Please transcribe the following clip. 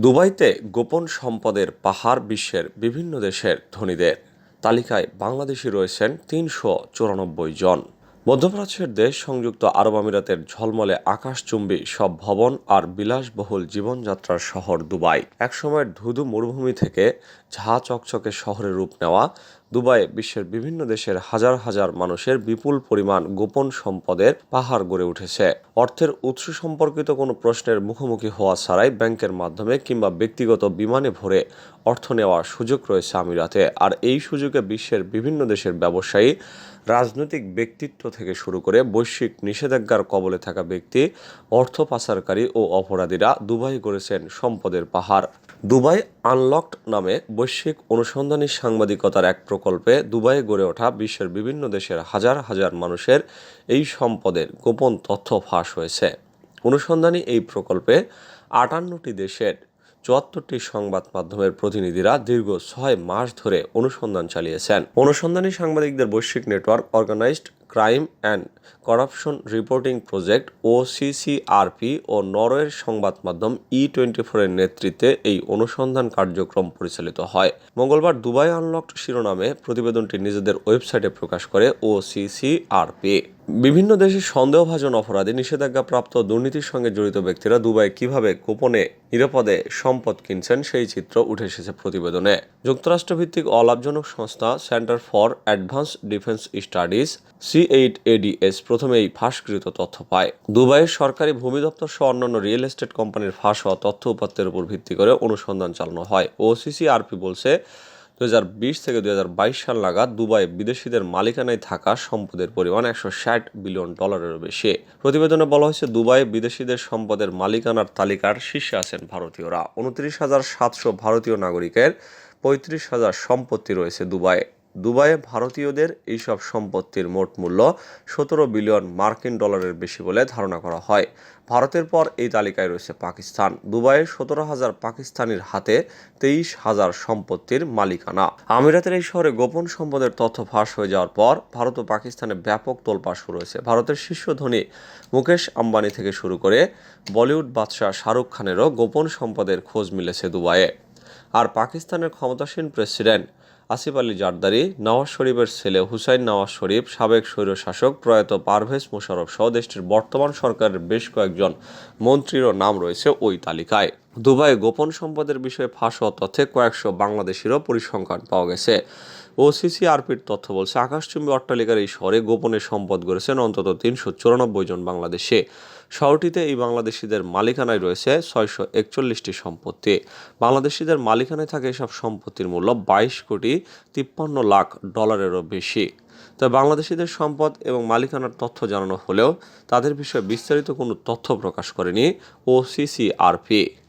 দুবাইতে গোপন সম্পদের পাহাড় বিশ্বের বিভিন্ন দেশের ধনীদের তালিকায় বাংলাদেশি রয়েছেন তিনশো চুরানব্বই জন। মধ্যপ্রাচ্যের দেশ সংযুক্ত আরব আমিরাতের ঝলমলে আকাশচুম্বী সব ভবন আর বিলাসবহুল জীবনযাত্রার শহর দুবাই। একসময়ের ধুধু মরুভূমি থেকে ঝা চকচকে শহরে রূপ নেওয়া দুবাই বিশ্বের বিভিন্ন দেশের হাজার হাজার মানুষের বিপুল পরিমাণ গোপন সম্পদের পাহাড় গড়ে উঠেছে। অর্থের উৎস সম্পর্কিত কোনো প্রশ্নের মুখোমুখি হওয়া ছাড়াই ব্যাংকের মাধ্যমে কিংবা ব্যক্তিগত বিমানে ভরে অর্থ নেওয়ার সুযোগ রয়েছে আমিরাতে। আর এই সুযোগে বিশ্বের বিভিন্ন দেশের ব্যবসায়ী, রাজনৈতিক ব্যক্তিত্ব থেকে শুরু করে বৈশ্বিক নিষেধাজ্ঞার কবলে থাকা ব্যক্তি, অর্থ পাচারকারী ও অপরাধীরা দুবাই গড়েছেন সম্পদের পাহাড়। দুবাই আনলকড নামে বৈশ্বিক অনুসন্ধানী সাংবাদিকতার এক প্রকল্পে দুবাইয়ে গড়ে ওঠা বিশ্বের বিভিন্ন দেশের হাজার হাজার মানুষের এই সম্পদের গোপন তথ্য ফাঁস হয়েছে। অনুসন্ধানী এই প্রকল্পে আটান্নটি দেশের চুয়াত্তরটি সংবাদ মাধ্যমের প্রতিনিধিরা দীর্ঘ ছয় মাস ধরে অনুসন্ধান চালিয়েছেন। অনুসন্ধানী সাংবাদিকদের বৈশ্বিক network organized crime and corruption reporting project O CCRP ও নরওয়ের সংবাদ মাধ্যম ই টোয়েন্টি ফোরের নেতৃত্বে এই অনুসন্ধান কার্যক্রম পরিচালিত হয়। মঙ্গলবার দুবাই আনলকড শিরোনামে প্রতিবেদনটি নিজেদের ওয়েবসাইটে প্রকাশ করে ও সিসিআরপি বিভিন্ন দেশের সন্দেহভাজন অপরাধী, নিষেধাজ্ঞাপ্রাপ্ত দুর্নীতির সঙ্গে জড়িত ব্যক্তিরা দুবাই কীভাবে গোপনে, নিরাপদে সম্পদ কিনছেন সেই চিত্র উঠে এসেছে প্রতিবেদনে। যুক্তরাষ্ট্রভিত্তিক অলাভজনক সংস্থা centre for advance defence studies C eight ADS প্রথমে এই ফাঁসকৃত তথ্য পায়। দুবাইয়ের সরকারি ভূমি দপ্তর সহ অন্যান্য রিয়েল এস্টেট কোম্পানির ফাঁস হওয়া তথ্য উপাত্তের উপর ভিত্তি করে অনুসন্ধান চালানো হয়। ওসিসিআরপি বলছে দুই হাজার বিশ থেকে দুই হাজার বাইশ সাল নাগাদ দুবাই বিদেশিদের মালিকানায় থাকা সম্পদের পরিমাণ একশো ষাট বিলিয়ন ডলারেরও বেশি। প্রতিবেদনে বলা হয়েছে দুবাই বিদেশিদের সম্পদের মালিকানার তালিকার শীর্ষে আছেন ভারতীয়রা। উনত্রিশ হাজার সাতশো ভারতীয় নাগরিকের পঁয়ত্রিশ হাজার সম্পত্তি রয়েছে দুবাইয়ে। দুবাইয়ে ভারতীয়দের এইসব সম্পত্তির মোট মূল্য সতেরো বিলিয়ন মার্কিন ডলারের বেশি বলে ধারণা করা হয়। ভারতের পর এই তালিকায় রয়েছে পাকিস্তান। দুবাইয়ে সতেরো হাজার পাকিস্তানির হাতে তেইশ হাজার সম্পত্তির মালিকানা। আমিরাতের এই শহরে গোপন সম্পদের তথ্য ফাঁস হয়ে যাওয়ার পর ভারত ও পাকিস্তানে ব্যাপক তোলপাড় শুরু হয়েছে। ভারতের শীর্ষ ধনী মুকেশ আম্বানি থেকে শুরু করে বলিউড বাদশাহ শাহরুখ খানেরও গোপন সম্পদের খোঁজ মিলেছে দুবাইয়ে। আর পাকিস্তানের ক্ষমতাসীন প্রেসিডেন্ট আসিফ আলী জারদারি, নওয়াজ শরীফের ছেলে হুসাইন নওয়াজ শরীফ, সাবেক স্বৈরশাসক প্রয়াত পারভেজ মোশারফ সহ দেশটির বর্তমান সরকারের বেশ কয়েকজন মন্ত্রীরও নাম রয়েছে ওই তালিকায়। দুবাই গোপন সম্পদের বিষয়ে ফাঁস হওয়া তথ্যে কয়েকশো বাংলাদেশিরও পরিসংখ্যান পাওয়া গেছে। ও ওসিসিআরপির তথ্য বলছে, আকাশচুম্বী অট্টালিকার এই শহরে গোপনে সম্পদ গড়েছেন অন্তত তিনশো চুরানব্বই জন বাংলাদেশে। শহরটিতে এই বাংলাদেশিদের মালিকানায় রয়েছে ছয়শো একচল্লিশটি সম্পত্তি। বাংলাদেশিদের মালিকানায় থাকে এসব সম্পত্তির মূল্য বাইশ কোটি তিপ্পান্ন লাখ ডলারেরও বেশি। তবে বাংলাদেশিদের সম্পদ এবং মালিকানার তথ্য জানানো হলেও তাদের বিষয়ে বিস্তারিত কোনো তথ্য প্রকাশ করেনি ওসিসিআরপি।